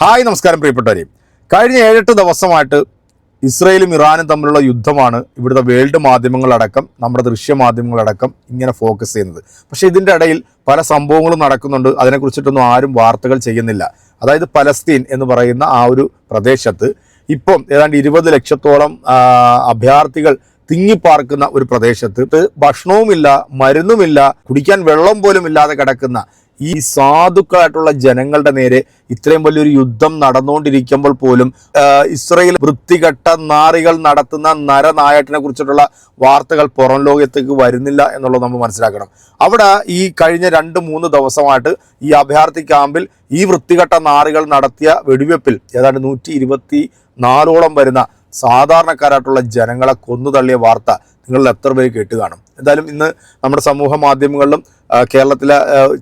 Hi നമസ്കാരം പ്രിയപ്പെട്ടവരെ. കഴിഞ്ഞ ഏഴെട്ട് ദിവസമായിട്ട് ഇസ്രയേലും ഇറാനും തമ്മിലുള്ള യുദ്ധമാണ് ഇവിടുത്തെ വേൾഡ് മാധ്യമങ്ങളടക്കം നമ്മുടെ ദൃശ്യ മാധ്യമങ്ങളടക്കം ഇങ്ങനെ ഫോക്കസ് ചെയ്യുന്നത്. പക്ഷേ ഇതിന്റെ ഇടയിൽ പല സംഭവങ്ങളും നടക്കുന്നുണ്ട്. അതിനെക്കുറിച്ചിട്ടൊന്നും ആരും വാർത്തകൾ ചെയ്യുന്നില്ല. അതായത് പലസ്തീൻ എന്ന് പറയുന്ന ആ ഒരു പ്രദേശത്ത് ഇപ്പം ഏതാണ്ട് ഇരുപത് ലക്ഷത്തോളം അഭയാർത്ഥികൾ തിങ്ങിപ്പാർക്കുന്ന ഒരു പ്രദേശത്ത് ഭക്ഷണവുമില്ല മരുന്നുമില്ല കുടിക്കാൻ വെള്ളം പോലും ഇല്ലാതെ കിടക്കുന്ന ഈ സാധുക്കളായിട്ടുള്ള ജനങ്ങളുടെ നേരെ ഇത്രയും വലിയൊരു യുദ്ധം നടന്നുകൊണ്ടിരിക്കുമ്പോൾ പോലും ഇസ്രയേൽ വൃത്തികെട്ട നാറികൾ നടത്തുന്ന നരനായട്ടിനെ കുറിച്ചിട്ടുള്ള വാർത്തകൾ പുറം ലോകത്തേക്ക് വരുന്നില്ല എന്നുള്ളത് നമ്മൾ മനസ്സിലാക്കണം. അവിടെ ഈ കഴിഞ്ഞ രണ്ട് മൂന്ന് ദിവസമായിട്ട് ഈ അഭയാർത്ഥി ക്യാമ്പിൽ ഈ വൃത്തികെട്ട നാറികൾ നടത്തിയ വെടിവെപ്പിൽ ഏതാണ്ട് നൂറ്റി ഇരുപത്തി നാലോളം വരുന്ന സാധാരണക്കാരായിട്ടുള്ള ജനങ്ങളെ കൊന്നു തള്ളിയ വാർത്ത നിങ്ങളിൽ എത്ര പേര് കേട്ട് കാണും. എന്തായാലും ഇന്ന് നമ്മുടെ സമൂഹ മാധ്യമങ്ങളിലും കേരളത്തിലെ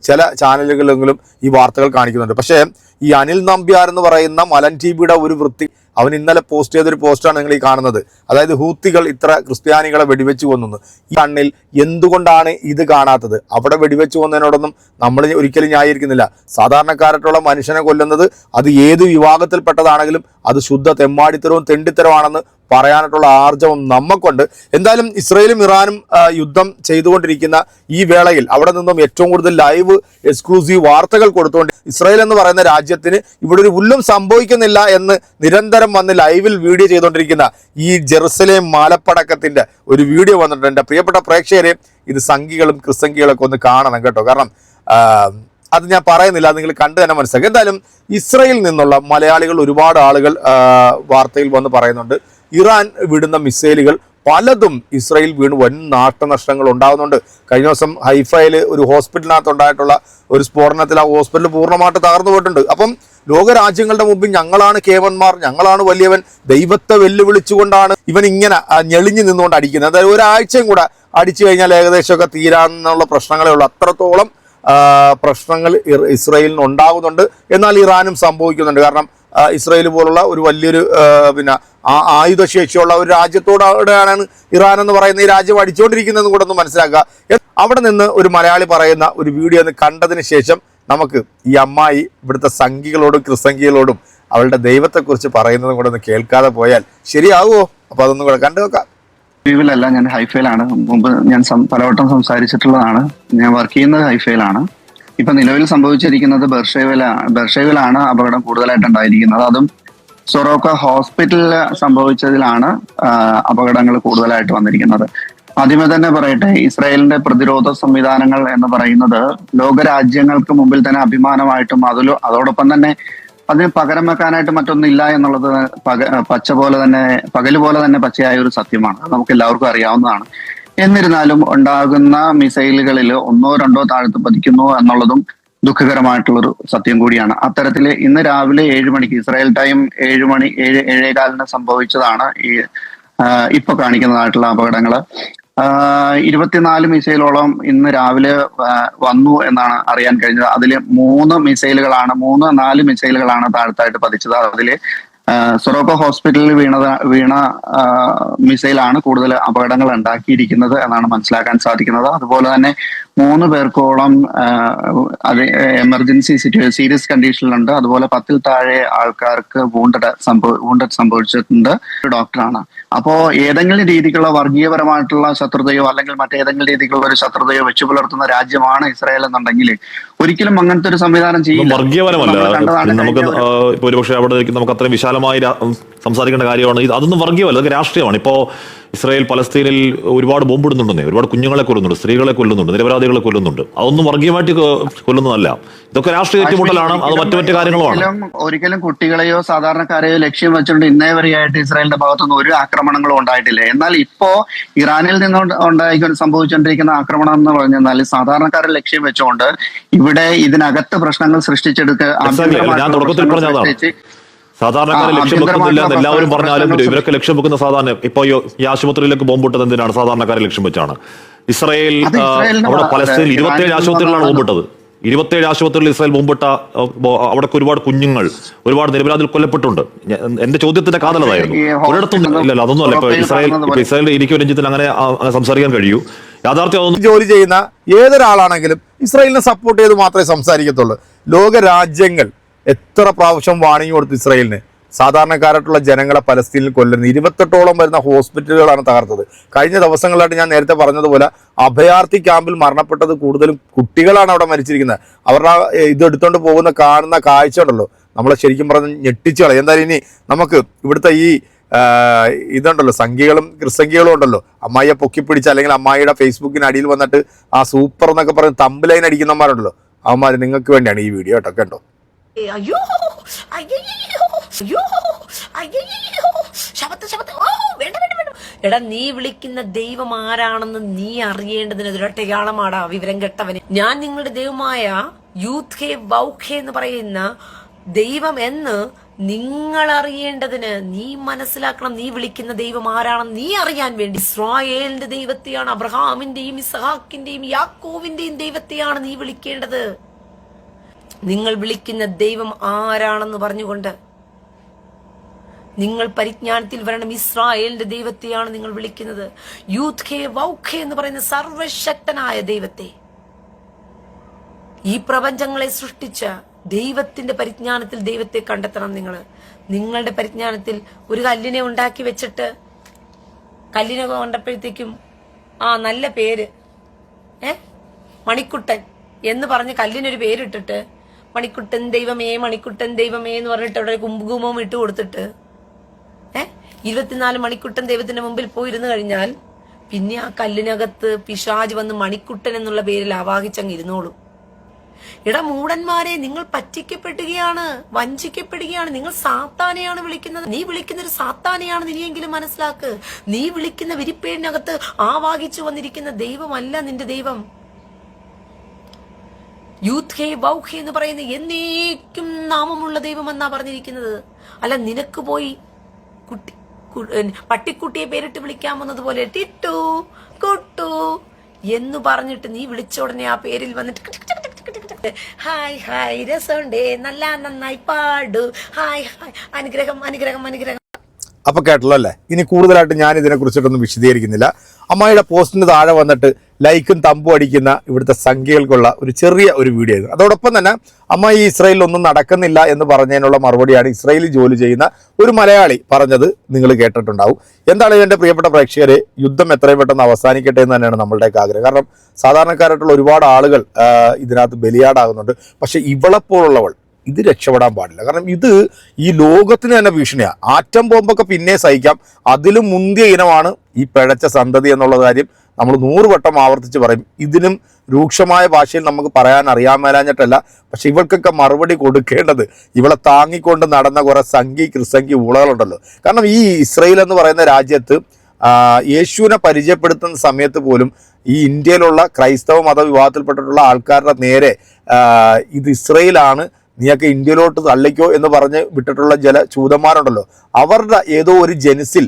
ചില ചാനലുകളിലെങ്കിലും ഈ വാർത്തകൾ കാണിക്കുന്നുണ്ട്. പക്ഷേ ഈ അനിൽ നമ്പ്യാർ എന്ന് പറയുന്ന മലൻ ടി ബിയുടെ ഒരു വൃത്തി അവൻ ഇന്നലെ പോസ്റ്റ് ചെയ്തൊരു പോസ്റ്റാണ് നിങ്ങൾ ഈ കാണുന്നത്. അതായത് ഹൂത്തികൾ ഇത്ര ക്രിസ്ത്യാനികളെ വെടിവെച്ച് കൊന്നു. ഈ കണ്ണിൽ എന്തുകൊണ്ടാണ് ഇത് കാണാത്തത്? അവിടെ വെടിവെച്ച് കൊന്നതിനോടൊന്നും നമ്മൾ ഒരിക്കലും ന്യായീകരിക്കുന്നില്ല. സാധാരണക്കാരായിട്ടുള്ള മനുഷ്യനെ കൊല്ലുന്നത് അത് ഏത് വിഭാഗത്തിൽപ്പെട്ടതാണെങ്കിലും അത് ശുദ്ധ തെമ്മാടിത്തരവും തെണ്ടിത്തരമാണെന്ന് പറയാനായിട്ടുള്ള ആർജവം നമുക്കുണ്ട് എന്തായാലും ഇസ്രയേലും ഇറാനും യുദ്ധം ചെയ്തുകൊണ്ടിരിക്കുന്ന ഈ വേളയിൽ അവിടെ നിന്നും ഏറ്റവും കൂടുതൽ ലൈവ് എക്സ്ക്ലൂസീവ് വാർത്തകൾ കൊടുത്തുകൊണ്ട് ഇസ്രയേൽ എന്ന് പറയുന്ന രാജ്യത്തിന് ഇവിടെ ഒരു ഉല്ലും സംഭവിക്കുന്നില്ല എന്ന് നിരന്തരം വന്ന് ലൈവിൽ വീഡിയോ ചെയ്തുകൊണ്ടിരിക്കുന്ന ഈ ജെറുസലേം മാലപ്പടക്കത്തിന്റെ ഒരു വീഡിയോ വന്നിട്ടുണ്ട്. പ്രിയപ്പെട്ട പ്രേക്ഷകരെ ഇത് സംഘികളും ക്രിസംഖികളൊക്കെ ഒന്ന് കാണണം കേട്ടോ. കാരണം അത് ഞാൻ പറയുന്നില്ല നിങ്ങൾ കണ്ടു തന്നെ മനസ്സിലാക്കുക എന്തായാലും ഇസ്രയേലിൽ നിന്നുള്ള മലയാളികൾ ഒരുപാട് ആളുകൾ വാർത്തയിൽ വന്ന് പറയുന്നുണ്ട്. ഇറാൻ വിടുന്ന മിസൈലുകൾ പലതും ഇസ്രയേൽ വീണ് വൻ നാശനഷ്ടങ്ങൾ ഉണ്ടാകുന്നുണ്ട് കഴിഞ്ഞ ദിവസം ഹൈഫയിൽ ഒരു ഹോസ്പിറ്റലിനകത്ത് ഉണ്ടായിട്ടുള്ള ഒരു സ്ഫോടനത്തിൽ ആ ഹോസ്പിറ്റൽ പൂർണമായിട്ട് തകർന്നു പോയിട്ടുണ്ട്. അപ്പം ലോകരാജ്യങ്ങളുടെ മുമ്പിൽ ഞങ്ങളാണ് കേവന്മാർ ഞങ്ങളാണ് വലിയവൻ. ദൈവത്തെ വെല്ലുവിളിച്ചുകൊണ്ടാണ് ഇവൻ ഇങ്ങനെ ഞെളിഞ്ഞു നിന്നുകൊണ്ട് അടിക്കുന്നത്. അതായത് ഒരാഴ്ചയും കൂടെ അടിച്ചു കഴിഞ്ഞാൽ ഏകദേശമൊക്കെ തീരാന്നുള്ള പ്രശ്നങ്ങളേ ഉള്ളൂ. അത്രത്തോളം പ്രശ്നങ്ങൾ ഇസ്രയേലിന് ഉണ്ടാകുന്നുണ്ട്. എന്നാൽ ഇറാനും സംഭവിക്കുന്നുണ്ട്. കാരണം ഇസ്രയേൽ പോലുള്ള ഒരു വലിയൊരു പിന്നെ ആയുധശേഷിയുള്ള ഒരു രാജ്യത്തോടാണ് ഇറാൻ എന്ന് പറയുന്ന ഈ രാജ്യം അടിച്ചുകൊണ്ടിരിക്കുന്നതെന്ന് കൂടെ ഒന്ന് മനസ്സിലാക്കുക. അവിടെ നിന്ന് ഒരു മലയാളി പറയുന്ന ഒരു വീഡിയോ ഒന്ന് കണ്ടതിന് ശേഷം നമുക്ക് ഈ അമ്മായി ഇവിടുത്തെ സംഘികളോടും ക്രിസംഖികളോടും അവളുടെ ദൈവത്തെക്കുറിച്ച് പറയുന്നതും കൂടെ ഒന്ന് കേൾക്കാതെ പോയാൽ ശരിയാവുമോ? അപ്പോൾ അതൊന്നും കൂടെ കണ്ടു നോക്കാം ലീവിലല്ല ഞാൻ ഹൈഫയിലാണ് മുമ്പ് ഞാൻ പലവട്ടം സംസാരിച്ചിട്ടുള്ളതാണ്. ഞാൻ വർക്ക് ചെയ്യുന്നത് ഹൈഫയിലാണ് ഇപ്പൊ നിലവിൽ സംഭവിച്ചിരിക്കുന്നത് ബെർഷേവില ബെർഷേവിലാണ് അപകടം കൂടുതലായിട്ട് ഉണ്ടായിരിക്കുന്നത് അതും സൊറോക്ക ഹോസ്പിറ്റലിൽ സംഭവിച്ചതിലാണ് അപകടങ്ങൾ കൂടുതലായിട്ട് വന്നിരിക്കുന്നത്. ആദ്യമേ തന്നെ പറയട്ടെ ഇസ്രായേലിന്റെ പ്രതിരോധ സംവിധാനങ്ങൾ എന്ന് പറയുന്നത് ലോകരാജ്യങ്ങൾക്ക് മുമ്പിൽ തന്നെ അഭിമാനമായിട്ടും അതിലും അതോടൊപ്പം തന്നെ അതിന് പകരം വെക്കാനായിട്ട് മറ്റൊന്നില്ല എന്നുള്ളത് പക പച്ച പോലെ തന്നെ പകൽ പോലെ തന്നെ പച്ചയായ ഒരു സത്യമാണ്. നമുക്ക് എല്ലാവർക്കും അറിയാവുന്നതാണ്. എന്നിരുന്നാലും ഉണ്ടാകുന്ന മിസൈലുകളിൽ ഒന്നോ രണ്ടോ താഴ്ത്ത് പതിക്കുന്നു എന്നുള്ളതും ദുഃഖകരമായിട്ടുള്ളൊരു സത്യം കൂടിയാണ്. അത്തരത്തിൽ ഇന്ന് രാവിലെ ഏഴ് മണിക്ക് ഇസ്രായേൽ ടൈം ഏഴ് മണി ഏഴ് ഏഴേകാലിന് സംഭവിച്ചതാണ് ഈ ഇപ്പൊ കാണിക്കുന്നതായിട്ടുള്ള അപകടങ്ങൾ. ആ, ഇരുപത്തിനാല് മിസൈലോളം ഇന്ന് രാവിലെ വന്നു എന്നാണ് അറിയാൻ കഴിഞ്ഞത്. അതിൽ മൂന്ന് മിസൈലുകളാണ് മൂന്ന് നാല് മിസൈലുകളാണ് താഴത്തായിട്ട് പതിച്ചത്. അതിൽ സൊറോപ്പ ഹോസ്പിറ്റലിൽ വീണ വീണ മിസൈലാണ് കൂടുതൽ അപകടങ്ങൾ ഉണ്ടാക്കിയിരിക്കുന്നത് എന്നാണ് മനസ്സിലാക്കാൻ സാധിക്കുന്നത്. അതുപോലെ തന്നെ മൂന്ന് പേർക്കോളം അത് എമർജൻസി സിറ്റുവേഷൻ സീരിയസ് കണ്ടീഷനിലുണ്ട് അതുപോലെ പത്തിൽ താഴെ ആൾക്കാർക്ക് വൂണ്ടഡ് സംഭവ വൂണ്ടഡ് സംഭവിച്ചിട്ടുണ്ട്. ഒരു ഡോക്ടറാണ്. അപ്പോ ഏതെങ്കിലും രീതിക്കുള്ള വർഗീയപരമായിട്ടുള്ള ശത്രുതയോ അല്ലെങ്കിൽ മറ്റേതെങ്കിലും രീതിക്കുള്ള ഒരു ശത്രുതയോ വെച്ചു പുലർത്തുന്ന രാജ്യമാണ് ഇസ്രായേൽ എന്നുണ്ടെങ്കിൽ ഒരിക്കലും അങ്ങനത്തെ ഒരു സംവിധാനം ചെയ്യില്ല. വർഗീയപരമല്ല. നമുക്ക് ഒരുപക്ഷെ അവിടെ നമുക്ക് അത്രയും വിശാലമായി സംസാരിക്കേണ്ട കാര്യമാണ്. ഇത് അതൊന്നും വർഗീയമല്ല അതൊക്കെ രാഷ്ട്രീയമാണ്. ഇപ്പോ ഇസ്രായേൽ പലസ്തീനിൽ ഒരുപാട് ബോംബിടുന്നുണ്ടെന്നേ ഒരുപാട് കുഞ്ഞുങ്ങളെ കൊല്ലുന്നുണ്ട് സ്ത്രീകളെ കൊല്ലുന്നുണ്ട് നിരപരാധികളെ കൊല്ലുന്നുണ്ട്. അതൊന്നും വർഗീയമായിട്ട് കൊല്ലുന്നതല്ല. ഇതൊക്കെ രാഷ്ട്രീയ ഏറ്റുമുട്ടലാണ് അത് മറ്റു മറ്റു കാര്യങ്ങളുമാണ്. ഒരിക്കലും കുട്ടികളെയോ സാധാരണക്കാരെയോ ലക്ഷ്യം വെച്ചുകൊണ്ട് ഇന്നേ വരെയായിട്ട് ഇസ്രായേലിന്റെ ഭാഗത്തുനിന്ന് ഒരു ആക്രമണങ്ങളും ഉണ്ടായിട്ടില്ല. എന്നാൽ ഇപ്പോ ഇറാനിൽ നിന്ന് ഉണ്ടായിക്കൊണ്ട് സംഭവിച്ചുകൊണ്ടിരിക്കുന്ന ആക്രമണം എന്ന് പറഞ്ഞാൽ സാധാരണക്കാരെ ലക്ഷ്യം വെച്ചുകൊണ്ട് ഇവിടെ ഇതിനകത്ത് പ്രശ്നങ്ങൾ സൃഷ്ടിച്ചെടുക്കുക ഞാൻ തുടക്കത്തിൽ പറഞ്ഞതാണ്. സാധാരണക്കാരെ ലക്ഷ്യം വെക്കുന്നില്ല എന്ന് എല്ലാവരും പറഞ്ഞാലും ഇവരൊക്കെ ലക്ഷ്യം വെക്കുന്ന സാധാരണ ഇപ്പൊ ഈ ആശുപത്രിയിലേക്ക് ബോംബിട്ടത് എന്തിനാണ്? സാധാരണക്കാരെ ലക്ഷ്യം വെച്ചാണ് ഇസ്രായേൽ അവിടെ പലസ്തീൻ പലസ്തീനിൽ ഇരുപത്തിയേഴ് ആശുപത്രികളാണ്. ബോംബിട്ടത്. ഇരുപത്തിയേഴ് ആശുപത്രികളിൽ ഇസ്രായേൽ ബോംബിട്ട അവിടെ ഒരുപാട് കുഞ്ഞുങ്ങൾ ഒരുപാട് നിരപരാധികൾ കൊല്ലപ്പെട്ടുണ്ട് എന്റെ ചോദ്യത്തിന്റെ കാതലതായിരുന്നു. ഒരിടത്തും ഇല്ലല്ലോ അതൊന്നും അല്ല. ഇപ്പൊ ഇസ്രായേൽ ഇപ്പൊ ഇസ്രായേലിന്റെ ഇരിക്കും രഞ്ജിത്തിന് അങ്ങനെ സംസാരിക്കാൻ കഴിയൂ. യാഥാർത്ഥ്യം ജോലി ചെയ്യുന്ന ഏതൊരാളാണെങ്കിലും ഇസ്രായേലിനെ സപ്പോർട്ട് ചെയ്ത് മാത്രമേ സംസാരിക്കത്തുള്ളൂ. ലോക രാജ്യങ്ങൾ എത്ര പ്രാവശ്യം വാണിംഗ് കൊടുത്തു ഇസ്രായേലിന്? സാധാരണക്കാരായിട്ടുള്ള ജനങ്ങളെ പലസ്തീനിൽ കൊല്ലുന്നത് ഇരുപത്തെട്ടോളം വരുന്ന ഹോസ്പിറ്റലുകളാണ് തകർത്തത്. കഴിഞ്ഞ ദിവസങ്ങളായിട്ട് ഞാൻ നേരത്തെ പറഞ്ഞതുപോലെ അഭയാർത്ഥി ക്യാമ്പിൽ മരണപ്പെട്ടത് കൂടുതലും കുട്ടികളാണ് അവിടെ മരിച്ചിരിക്കുന്നത്. അവരുടെ ഇത് എടുത്തുകൊണ്ട് പോകുന്ന കാണുന്ന കാഴ്ച ഉണ്ടല്ലോ. നമ്മളെ ശരിക്കും പറഞ്ഞ് ഞെട്ടിച്ചു കളയും. എന്തായാലും ഇനി നമുക്ക് ഇവിടുത്തെ ഈ ഇതുണ്ടല്ലോ സംഖ്യകളും ക്രിസംഖ്യകളും ഉണ്ടല്ലോ. അമ്മായിയെ പൊക്കിപ്പിടിച്ച് അല്ലെങ്കിൽ അമ്മായിയുടെ ഫേസ്ബുക്കിന് അടിയിൽ വന്നിട്ട് ആ സൂപ്പർ എന്നൊക്കെ പറഞ്ഞ് തമ്പ് ലൈൻ അടിക്കുന്നവന്മാരുണ്ടല്ലോ. അവന്മാർ നിങ്ങൾക്ക് വേണ്ടിയാണ് ഈ വീഡിയോ കേട്ടോ കേട്ടോ അയ്യോ അയ്യോ അയ്യോ അയ്യോ ശബത്ത് ശബത്ത്. ഓ വേണ്ട വേണ്ട എടാ നീ വിളിക്കുന്ന ദൈവം ആരാണെന്ന് നീ അറിയേണ്ടതിന് ഒരൊട്ടയാളമാടാ വിവരം കെട്ടവന്. ഞാൻ നിങ്ങളുടെ ദൈവമായ യൂത്ത് ഹേ ബൗഖേ എന്ന് പറയുന്ന ദൈവം എന്ന് നിങ്ങൾ അറിയേണ്ടതിന് നീ മനസ്സിലാക്കണം. നീ വിളിക്കുന്ന ദൈവം ആരാണെന്ന് നീ അറിയാൻ വേണ്ടി. ഇസ്രായേലിന്റെ ദൈവത്തെയാണ് അബ്രഹാമിന്റെയും ഇസഹാക്കിന്റെയും യാക്കോവിന്റെയും ദൈവത്തെയാണ് നീ വിളിക്കേണ്ടത്. നിങ്ങൾ വിളിക്കുന്ന ദൈവം ആരാണെന്ന് പറഞ്ഞുകൊണ്ട് നിങ്ങൾ പരിജ്ഞാനത്തിൽ വരണം. ഇസ്രായേലിന്റെ ദൈവത്തെയാണ് നിങ്ങൾ വിളിക്കുന്നത്. യൂത്ത് ഖേ വൗഖേ എന്ന് പറയുന്ന സർവശക്തനായ ദൈവത്തെ. ഈ പ്രപഞ്ചങ്ങളെ സൃഷ്ടിച്ച ദൈവത്തിന്റെ പരിജ്ഞാനത്തിൽ ദൈവത്തെ കണ്ടെത്തണം നിങ്ങൾ. നിങ്ങളുടെ പരിജ്ഞാനത്തിൽ ഒരു കല്ലിനെ ഉണ്ടാക്കി വെച്ചിട്ട് കല്ലിനെ കണ്ടപ്പോഴത്തേക്കും ആ നല്ല പേര് ഏ? മണിക്കുട്ടൻ എന്ന് പറഞ്ഞ് കല്ലിനൊരു പേരിട്ടിട്ട് മണിക്കുട്ടൻ ദൈവമേ മണിക്കുട്ടൻ ദൈവമേ എന്ന് പറഞ്ഞിട്ട് അവിടെ കുംകുമവും ഇട്ട് കൊടുത്തിട്ട് ഏ? ഇരുപത്തിനാല് മണിക്കുട്ടൻ ദൈവത്തിന്റെ മുമ്പിൽ പോയിരുന്നു കഴിഞ്ഞാൽ പിന്നെ ആ കല്ലിനകത്ത് പിശാജ് വന്ന് മണിക്കുട്ടൻ എന്നുള്ള പേരിൽ ആവാഹിച്ചങ്ങ് ഇരുന്നോളും. ഇട മൂടന്മാരെ നിങ്ങൾ പറ്റിക്കപ്പെടുകയാണ് വഞ്ചിക്കപ്പെടുകയാണ് നിങ്ങൾ സാത്താനെയാണ് വിളിക്കുന്നത്. നീ വിളിക്കുന്ന ഒരു സാത്താനെയാണ് നീയെങ്കിലും മനസ്സിലാക്ക്. നീ വിളിക്കുന്ന വിരിപ്പേടിനകത്ത് ആവാഹിച്ചു വന്നിരിക്കുന്ന ദൈവമല്ല നിന്റെ ദൈവം. യൂത്ത് ഹേ ബൗഹേ എന്ന് പറയുന്ന എന്നേക്കും നാമമുള്ള ദൈവം എന്നാ പറഞ്ഞിരിക്കുന്നത് അല്ല നിനക്ക് പോയി കുട്ടി പട്ടിക്കുട്ടിയെ പേരിട്ട് വിളിക്കാമെന്നത് പോലെ ടിട്ടു കുട്ടു എന്ന് പറഞ്ഞിട്ട് നീ വിളിച്ച ഉടനെ ആ പേരിൽ വന്നിട്ട് ഹായ് ഹായ് രസമുണ്ടേ നല്ല നന്നായി പാടു ഹായ് ഹായ് അനുഗ്രഹം അനുഗ്രഹം അനുഗ്രഹം അപ്പൊ കേട്ടല്ലോ അല്ലേ ഇനി കൂടുതലായിട്ട് ഞാൻ ഇതിനെ കുറിച്ചിട്ടൊന്നും വിശദീകരിക്കുന്നില്ല അമ്മായിയുടെ പോസ്റ്റിന് താഴെ വന്നിട്ട് ലൈക്കും തമ്പും അടിക്കുന്ന ഇവിടുത്തെ സംഖ്യകൾക്കുള്ള ഒരു ചെറിയ ഒരു വീഡിയോ ആയിരുന്നു. അതോടൊപ്പം തന്നെ അമ്മ ഈ ഇസ്രയേലിലൊന്നും നടക്കുന്നില്ല എന്ന് പറഞ്ഞതിനുള്ള മറുപടിയാണ് ഇസ്രയേലിൽ ജോലി ചെയ്യുന്ന ഒരു മലയാളി പറഞ്ഞത് നിങ്ങൾ കേട്ടിട്ടുണ്ടാവും. എന്താണ് എന്റെ പ്രിയപ്പെട്ട പ്രേക്ഷകരെ? യുദ്ധം എത്രയും പെട്ടെന്ന് അവസാനിക്കട്ടെ എന്ന് തന്നെയാണ് നമ്മളുടെയൊക്കെ ആഗ്രഹം. കാരണം സാധാരണക്കാരായിട്ടുള്ള ഒരുപാട് ആളുകൾ ഇതിനകത്ത് ബലിയാടാകുന്നുണ്ട്. പക്ഷേ ഇവളെപ്പോലുള്ളവൾ ഇത് രക്ഷപ്പെടാൻ പാടില്ല. കാരണം ഇത് ഈ ലോകത്തിന് തന്നെ ഭീഷണിയാണ് ആറ്റം ബോംബൊക്കെ പിന്നെ സഹിക്കാം. അതിലും മുന്തിയ ഇനമാണ് ഈ പിഴച്ച സന്തതി എന്നുള്ള കാര്യം നമ്മൾ നൂറ് വട്ടം ആവർത്തിച്ച് പറയും. ഇതിനും രൂക്ഷമായ ഭാഷയിൽ നമുക്ക് പറയാൻ അറിയാൻ മേലാഞ്ഞിട്ടല്ല പക്ഷെ ഇവൾക്കൊക്കെ മറുപടി കൊടുക്കേണ്ടത് ഇവളെ താങ്ങിക്കൊണ്ട് നടന്ന കുറെ സംഘി ക്രിസംഖി ഉളകളുണ്ടല്ലോ കാരണം ഈ ഇസ്രയേൽ എന്ന് പറയുന്ന രാജ്യത്ത് യേശുവിനെ പരിചയപ്പെടുത്തുന്ന സമയത്ത് പോലും ഈ ഇന്ത്യയിലുള്ള ക്രൈസ്തവ മതവിഭാഗത്തിൽപ്പെട്ടിട്ടുള്ള ആൾക്കാരുടെ നേരെ ഇത് ഇസ്രയേലാണ് നീയൊക്കെ ഇന്ത്യയിലോട്ട് തള്ളിക്കോ എന്ന് പറഞ്ഞ് വിട്ടിട്ടുള്ള ജല ചൂതന്മാരുണ്ടല്ലോ. അവരുടെ ഏതോ ഒരു ജനുസിൽ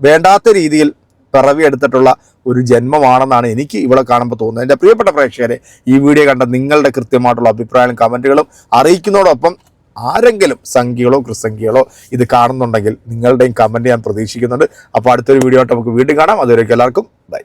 വേണ്ടാത്ത രീതിയിൽ പിറവിയെടുത്തിട്ടുള്ള ഒരു ജന്മമാണെന്നാണ് എനിക്ക് ഇവിടെ കാണുമ്പോൾ തോന്നുന്നത്. എന്റെ പ്രിയപ്പെട്ട പ്രേക്ഷകരെ ഈ വീഡിയോ കണ്ട നിങ്ങളുടെ കൃത്യമായിട്ടുള്ള അഭിപ്രായങ്ങളും കമന്റുകളും അറിയിക്കുന്നതോടൊപ്പം ആരെങ്കിലും സംഖ്യകളോ ക്രിസംഖ്യകളോ ഇത് കാണുന്നുണ്ടെങ്കിൽ നിങ്ങളുടെയും കമന്റ് ഞാൻ പ്രതീക്ഷിക്കുന്നുണ്ട്. അപ്പോൾ അടുത്തൊരു വീഡിയോ ആയിട്ട് നമുക്ക് വീണ്ടും കാണാം. അതുവരെയൊക്കെ എല്ലാവർക്കും ബൈ.